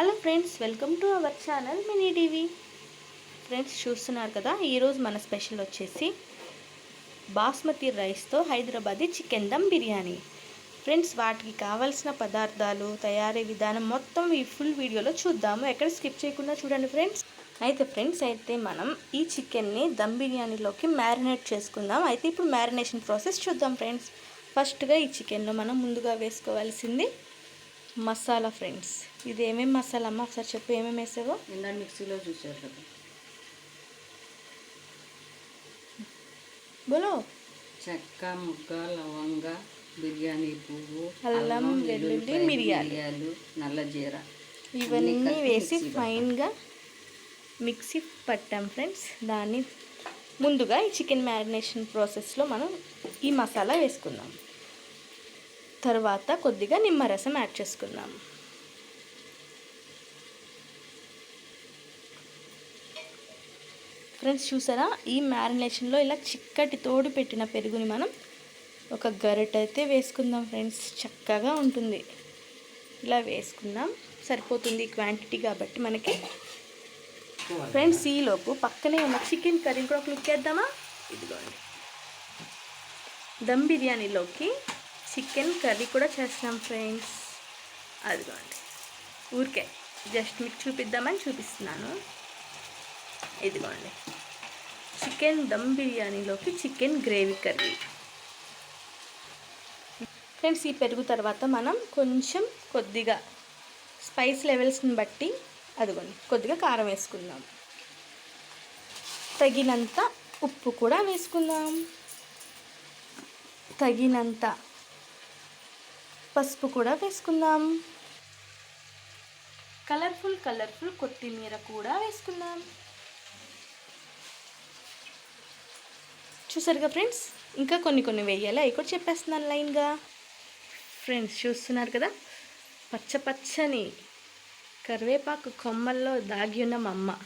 Hello friends welcome to our channel mini TV. Friends చూస్తున్నారు కదా ఈరోజు మన స్పెషల్ వచ్చేసి బాస్మతి రైస్తో హైదరాబాదీ చికెన్ దమ్ బిర్యానీ. ఫ్రెండ్స్ వాటికి కావాల్సిన పదార్థాలు తయారీ విధానం మొత్తం ఈ ఫుల్ వీడియోలో చూద్దాము. ఎక్కడ స్కిప్ చేయకుండా చూడండి ఫ్రెండ్స్. అయితే ఫ్రెండ్స్ అయితే మనం ఈ చికెన్ని దమ్ బిర్యానీలోకి మ్యారినేట్ చేసుకుందాం. అయితే ఇప్పుడు మ్యారినేషన్ ప్రాసెస్ చూద్దాం ఫ్రెండ్స్. ఫస్ట్గా ఈ చికెన్లో మనం ముందుగా వేసుకోవాల్సింది మసాలా ఫ్రెండ్స్. ఇది ఏమేమి మసాలా అమ్మ? ఒకసారి చెప్పు ఏమేమి వేసావో? ఇందా మిక్సీలో చూసారు బోలో? చెక్క ముక్క లవంగ బిర్యానీ పువ్వు అల్లం, వెల్లుల్లి, మిరియాలు. నల్ల జీర. ఇవన్నీ వేసి ఫైన్గా మిక్సీ పట్టాం ఫ్రెండ్స్. దాన్ని ముందుగా ఈ చికెన్ మ్యారినేషన్ ప్రాసెస్లో మనం ఈ మసాలా వేసుకుందాం. తర్వాత కొద్దిగా నిమ్మరసం యాడ్ చేసుకుందాం. ఫ్రెండ్స్ చూసారా? ఈ మ్యారినేషన్లో ఇలా చిక్కటి తోడు పెట్టిన పెరుగుని మనం ఒక గరిట అయితే వేసుకుందాం ఫ్రెండ్స్. చక్కగా ఉంటుంది. ఇలా వేసుకుందాం. సరిపోతుంది క్వాంటిటీ కాబట్టి మనకి. ఫ్రెండ్స్ ఈలోపు పక్కనే ఉన్న చికెన్ కర్రీ కూడా ఒక ఇదిగోండి. దమ్ బిర్యానీలోకి చికెన్ కర్రీ కూడా చేస్తున్నాం ఫ్రెండ్స్. అదిగోండి. ఊరికే జస్ట్ మీకు చూపిద్దామని చూపిస్తున్నాను. ఇదిగోండి. చికెన్ దమ్ బిర్యానీలోకి చికెన్ గ్రేవీ కర్రీ. ఫ్రెండ్స్ ఈ పెరుగు తర్వాత మనం కొంచెం కొద్దిగా స్పైస్ లెవెల్స్ని బట్టి అదిగోండి కొద్దిగా కారం వేసుకుందాం. తగినంత ఉప్పు కూడా వేసుకుందాం. తగినంత పసుపు కూడా వేసుకుందాం. కలర్ఫుల్ కలర్ఫుల్ కొత్తిమీర కూడా వేసుకుందాం. చూసారుగా ఫ్రెండ్స్? ఇంకా కొన్ని కొన్ని వేయాలి. అవి కూడా చెప్పేస్తున్నాను లైన్గా. ఫ్రెండ్స్ చూస్తున్నారు కదా? పచ్చ పచ్చని కరివేపాకు కొమ్మల్లో దాగి ఉన్న మా అమ్మ.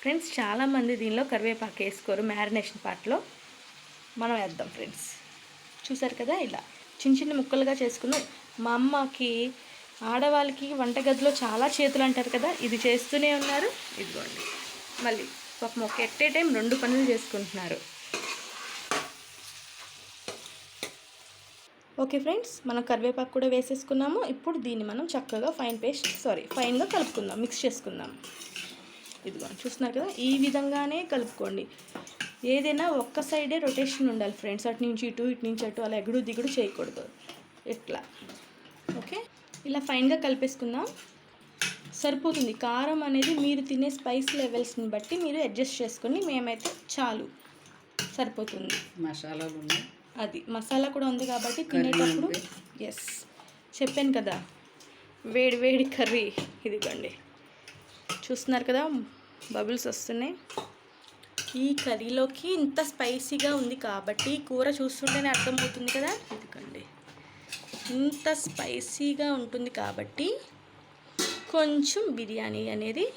ఫ్రెండ్స్ చాలామంది దీనిలో కరివేపాకు వేసుకోరు మ్యారినేషన్ పార్ట్లో. మనం వేద్దాం ఫ్రెండ్స్ చూసారు కదా ఇలా. చిన్న చిన్న ముక్కలుగా చేసుకున్నాం మా అమ్మకి ఆడవాళ్ళకి వంటగదిలో చాలా చేతులు అంటారు కదా ఇది చేస్తూనే ఉన్నారు. ఇదిగోండి. మళ్ళీ పాపం ఒక ఎట్టే టైం రెండు పనులు చేసుకుంటున్నారు. ఓకే ఫ్రెండ్స్ మనం కరివేపాకు కూడా వేసేసుకున్నాము. ఇప్పుడు దీన్ని మనం చక్కగా ఫైన్ పేస్ట్ సారీ ఫైన్గా కలుపుకుందాం మిక్స్ చేసుకుందాం. ఇదిగోండి. చూస్తున్నారు కదా? ఈ విధంగానే కలుపుకోండి. ఏదైనా ఒక్క సైడే రొటేషన్ ఉండాలి ఫ్రెండ్స్. అటు నుంచి ఇటు ఇటు నుంచి అటు అలా ఎగుడు దిగుడు చేయకూడదు. ఇట్లా ఓకే? ఇలా ఫైన్గా కలిపేసుకుందాం. సరిపోతుంది. కారం అనేది మీరు తినే స్పైస్ లెవెల్స్ని బట్టి మీరు అడ్జస్ట్ చేసుకొని మేమైతే చాలు. సరిపోతుంది. ఉన్నాయి. అది. మసాలా కూడా ఉంది కాబట్టి తినేటప్పుడు. ఎస్ చెప్పాను కదా. వేడి వేడి కర్రీ. ఇదిగోండి. చూస్తున్నారు కదా బబుల్స్ వస్తున్నాయి. ఈ కర్రీలోకి ఇంత స్పైసీగా ఉంది కాబట్టి కూర చూస్తుంటేనే అర్థమవుతుంది కదా? ఇదిగోండి. ఇంత స్పైసీగా ఉంటుంది కాబట్టి కొంచెం బిర్యానీ అనేది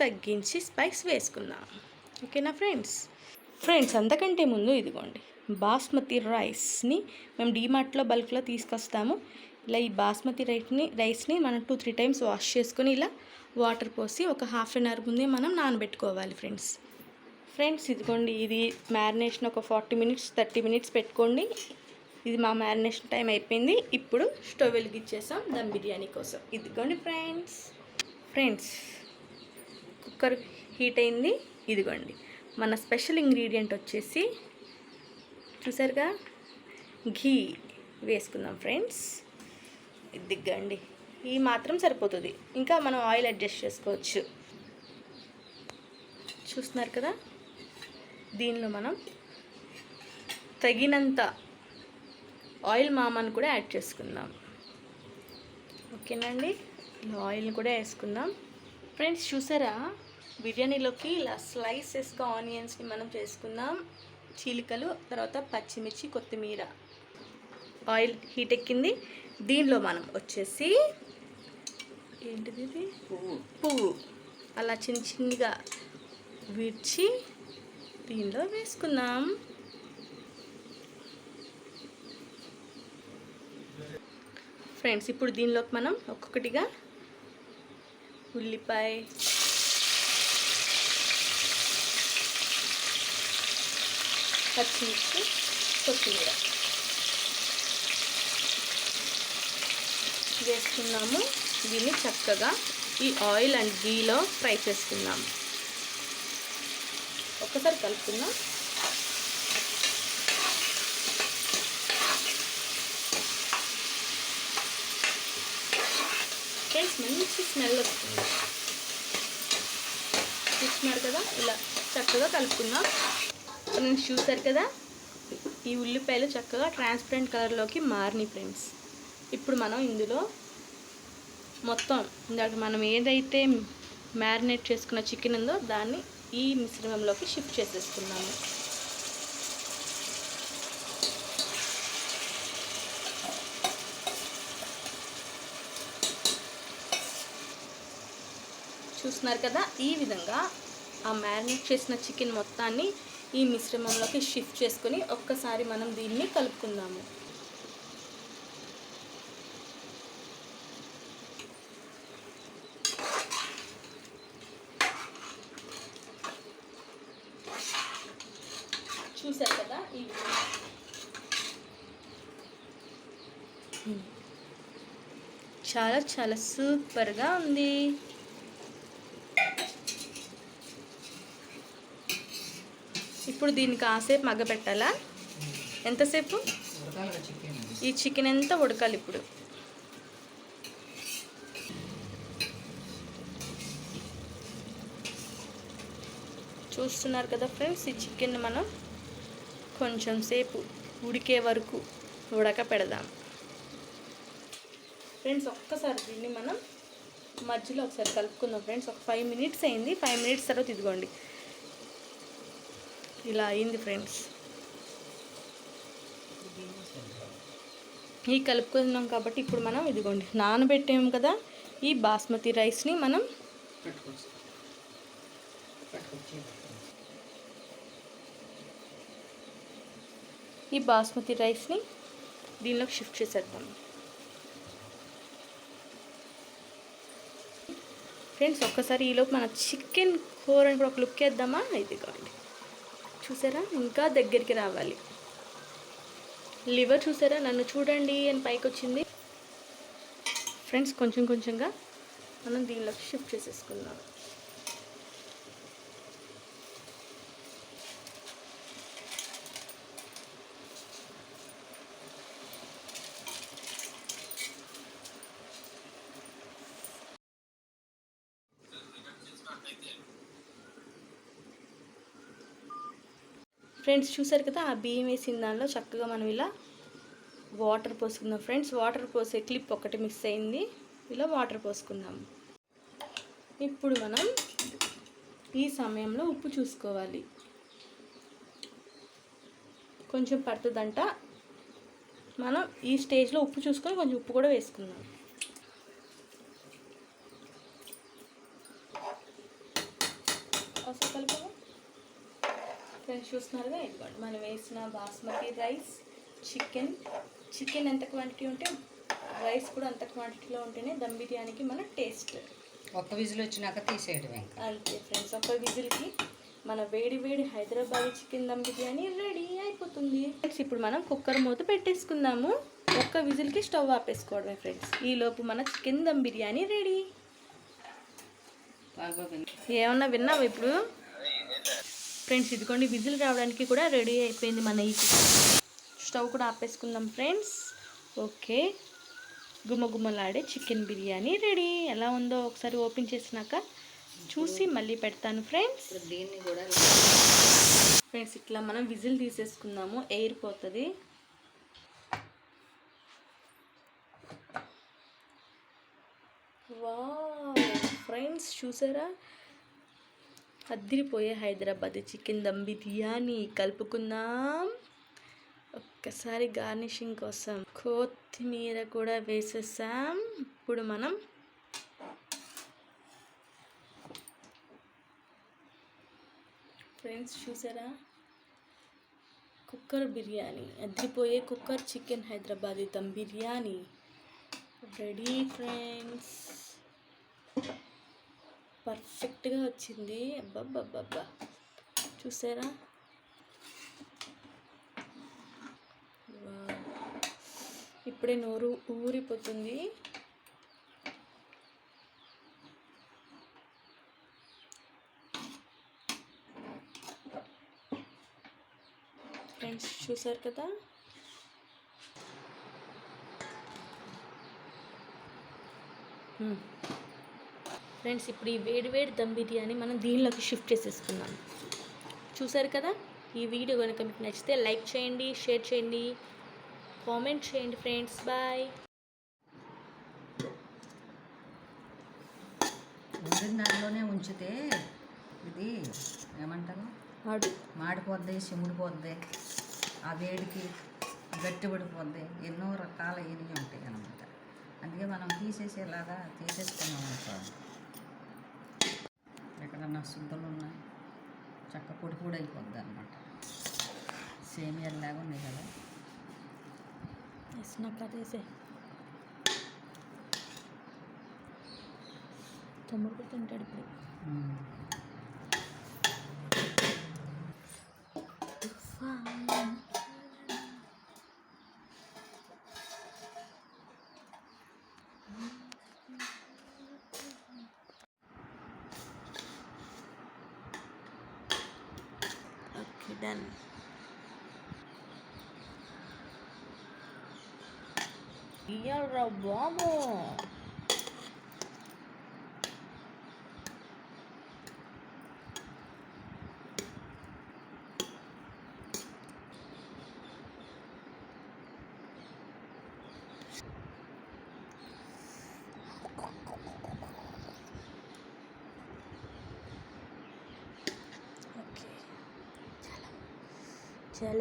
తగ్గించి స్పైస్ వేసుకుందాం. ఓకేనా ఫ్రెండ్స్? ఫ్రెండ్స్ అంతకంటే ముందు ఇదిగోండి బాస్మతి రైస్ని మేము డీమార్ట్లో బల్క్లో తీసుకొస్తాము. ఇలా ఈ బాస్మతి రైస్ని రైస్ని మనం టూ త్రీ టైమ్స్ వాష్ చేసుకొని ఇలా వాటర్ పోసి ఒక హాఫ్ అన్ అవర్ ముందే మనం నానబెట్టుకోవాలి ఫ్రెండ్స్. ఫ్రెండ్స్ ఇదిగోండి ఇది మ్యారినేషన్ ఒక ఫార్టీ మినిట్స్ థర్టీ మినిట్స్ పెట్టుకోండి. ఇది మా మ్యారినేషన్ టైం అయిపోయింది. ఇప్పుడు స్టవ్ వెలిగించేసాం దమ్ బిర్యానీ కోసం. ఇదిగోండి ఫ్రెండ్స్. ఫ్రెండ్స్ కుక్కర్ హీట్ అయింది. ఇదిగోండి మన స్పెషల్ ఇంగ్రీడియంట్ వచ్చేసి చూసారుగా? ఘీ వేసుకుందాం ఫ్రెండ్స్. ఇదిగండి. ఈ మాత్రం సరిపోతుంది. ఇంకా మనం ఆయిల్ అడ్జస్ట్ చేసుకోవచ్చు. చూస్తున్నారు కదా? దీనిలో మనం తగినంత ఆయిల్ మామని కూడా యాడ్ చేసుకుందాం. ఓకేనండి? ఇలా ఆయిల్ని కూడా వేసుకుందాం. ఫ్రెండ్స్ చూసారా? బిర్యానీలోకి ఇలా స్లైసెస్గా ఆనియన్స్ని మనం చేసుకుందాం. చీలికలు తర్వాత పచ్చిమిర్చి కొత్తిమీర. ఆయిల్ హీట్ ఎక్కింది. దీనిలో మనం వచ్చేసి ఏంటిది ఇది? పువ్వు. పువ్వు. అలా చిన్న చిన్నగా విడిచి దీనిలో వేసుకుందాం. ఫ్రెండ్స్ ఇప్పుడు దీనిలోకి మనం ఒక్కొక్కటిగా ఉల్లిపాయ పచ్చిమిర్చి కొత్తిమీర వేసుకున్నాము. దీన్ని చక్కగా ఈ ఆయిల్ అండ్ గీలో ఫ్రై చేసుకుందాం. ఒక్కసారి కలుపుకుందాం. ఫ్రెండ్స్ మంచి స్మెల్ వస్తుంది. చూస్తున్నారు కదా? ఇలా చక్కగా కలుపుకుందాం. నేను చూసారు కదా? ఈ ఉల్లిపాయలు చక్కగా ట్రాన్స్పరెంట్ కలర్లోకి మారినాయి ఫ్రెండ్స్. ఇప్పుడు మనం ఇందులో మొత్తం ఇందాక మనం ఏదైతే మ్యారినేట్ చేసుకున్న చికెన్ ఉందో దాన్ని ఈ మిశ్రమంలోకి షిఫ్ట్ చేసేసుకున్నాము చూస్తున్నారు కదా ఈ విధంగా ఆ మ్యారినేట్ చేసిన చికెన్ మొత్తాన్ని ఈ మిశ్రమంలోకి షిఫ్ట్ చేసుకొని ఒక్కసారి మనం దీన్ని కలుపుకుందాము చూసారు కదా ఈ విధంగా. చాలా చాలా సూపర్గా ఉంది. ఇప్పుడు దీన్ని కాసేపు మగ్గబెట్టాలా ఎంతసేపు? ఈ చికెన్ ఎంత ఉడకాలి ఇప్పుడు? చూస్తున్నారు కదా ఫ్రెండ్స్ ఈ చికెన్ మనం కొంచెం సేపు ఉడికే వరకు ఉడక పెడదాం ఫ్రెండ్స్ ఒక్కసారి దీన్ని మనం మధ్యలో ఒకసారి కలుపుకుందాం. ఫ్రెండ్స్ ఒక ఫైవ్ మినిట్స్ అయింది. ఫైవ్ మినిట్స్ తర్వాత ఇదిగోండి. ఇలా అయింది ఫ్రెండ్స్. ఈ కలుపుకున్నాం కాబట్టి ఇప్పుడు మనం ఇదిగోండి నానబెట్టాము కదా ఈ బాస్మతి రైస్ని మనం ఈ బాస్మతి రైస్ని దీనిలోకి షిఫ్ట్ చేసేద్దాం. ఫ్రెండ్స్ ఒక్కసారి ఈలోపు మన చికెన్ కూరని కూడా ఒక లుక్ వేద్దామా? ఇదిగోండి చూసారా? ఇంకా దగ్గరికి రావాలి. లివర్ చూసారా? నన్ను చూడండి అని పైకి వచ్చింది ఫ్రెండ్స్ కొంచెం కొంచెంగా మనం దీనిలోకి షిఫ్ట్ చేసేసుకుందాం. ఫ్రెండ్స్ చూసారు కదా ఆ బియ్యం వేసిన దానిలో చక్కగా మనం ఇలా వాటర్ పోసుకుందాం ఫ్రెండ్స్. వాటర్ పోసే క్లిప్ ఒకటి మిస్ అయింది. ఇలా వాటర్ పోసుకుందాం. ఇప్పుడు మనం ఈ సమయంలో ఉప్పు చూసుకోవాలి. కొంచెం పడుతుందంట. మనం ఈ స్టేజ్లో ఉప్పు చూసుకొని కొంచెం ఉప్పు కూడా వేసుకుందాం ఒకసారి కలుపుదాం ఫ్రెండ్స్ చూస్తున్నారుగా ఇదిగోండి. మనం వేసిన బాస్మతి రైస్ చికెన్. చికెన్ ఎంత క్వాంటిటీ ఉంటే రైస్ కూడా అంత క్వాంటిటీలో ఉంటేనే దమ్ బిర్యానీకి మన టేస్ట్ ఒక్క విజిల్ వచ్చినాక తీసేయడం అంతే ఫ్రెండ్స్ ఒక విజిల్కి మన వేడి వేడి హైదరాబాద్ చికెన్ దమ్ బిర్యానీ రెడీ అయిపోతుంది. ఫ్రెండ్స్ ఇప్పుడు మనం కుక్కర్ మూత పెట్టేసుకుందాము. ఒక్క విజిల్కి స్టవ్ ఆపేసుకోవడమే ఫ్రెండ్స్ ఈలోపు మన చికెన్ దమ్ బిర్యానీ రెడీ. ఏమన్నా విన్నావా ఇప్పుడు? ఫ్రెండ్స్ ఇదిగోండి విజిల్ రావడానికి కూడా రెడీ అయిపోయింది మన ఈ స్టవ్ కూడా ఆపేసుకుందాం ఫ్రెండ్స్. ఓకే గుమ్మగుమ్మలాడే చికెన్ బిర్యానీ రెడీ. ఎలా ఉందో ఒకసారి ఓపెన్ చేసినాక చూసి మళ్ళీ పెడతాను ఫ్రెండ్స్. దీన్ని కూడా ఫ్రెండ్స్ ఇట్లా మనం విజిల్ తీసేసుకుందాము. ఎయిర్ పోతుంది. వా ఫ్రెండ్స్ చూసారా? అద్దిరిపోయే హైదరాబాద్ చికెన్ దమ్ బిర్యానీ కలుపుకుందాం. ఒక్కసారి గార్నిషింగ్ కోసం కొత్తిమీర కూడా వేసేసాం. ఇప్పుడు మనం ఫ్రెండ్స్ చూసారా? Cooker biryani అద్దిరిపోయే cooker chicken Hyderabadi dum biryani. Ready friends. పర్ఫెక్ట్గా వచ్చింది. అబ్బబ్బబ్బబ్బా. చూసారా? ఇప్పుడే నోరు ఊరిపోతుంది. ఫ్రెండ్స్ చూసారు కదా? ఫ్రెండ్స్ ఇప్పుడు ఈ వేడి వేడి దమ్ బిర్యానీ మనం దీనిలోకి షిఫ్ట్ చేసేసుకున్నాం చూసారు కదా? ఈ వీడియో కనుక మీకు నచ్చితే లైక్ చేయండి షేర్ చేయండి కామెంట్ చేయండి ఫ్రెండ్స్. బాయ్. దానిలోనే ఉంచితే ఇది ఏమంటారు? ఆడు మాడిపోద్ది సిముడిపోద్ది ఆ వేడికి గట్టిపడిపోద్ది. ఎన్నో రకాల ఇవి ఉంటాయి అన్నమాట. అందుకే మనం తీసేసేలాగా తీసేసుకున్నాం అనుకో ఎక్కడన్నా శుద్ధులు ఉన్నాయి చక్క పొడి పొడి అయిపోద్ది అనమాట సేమియాలాగా ఉన్నాయి కదా. అదేసే తమ్ముడు కూడా తింటాడు ఇప్పుడు. dan Ya Rabbamu చల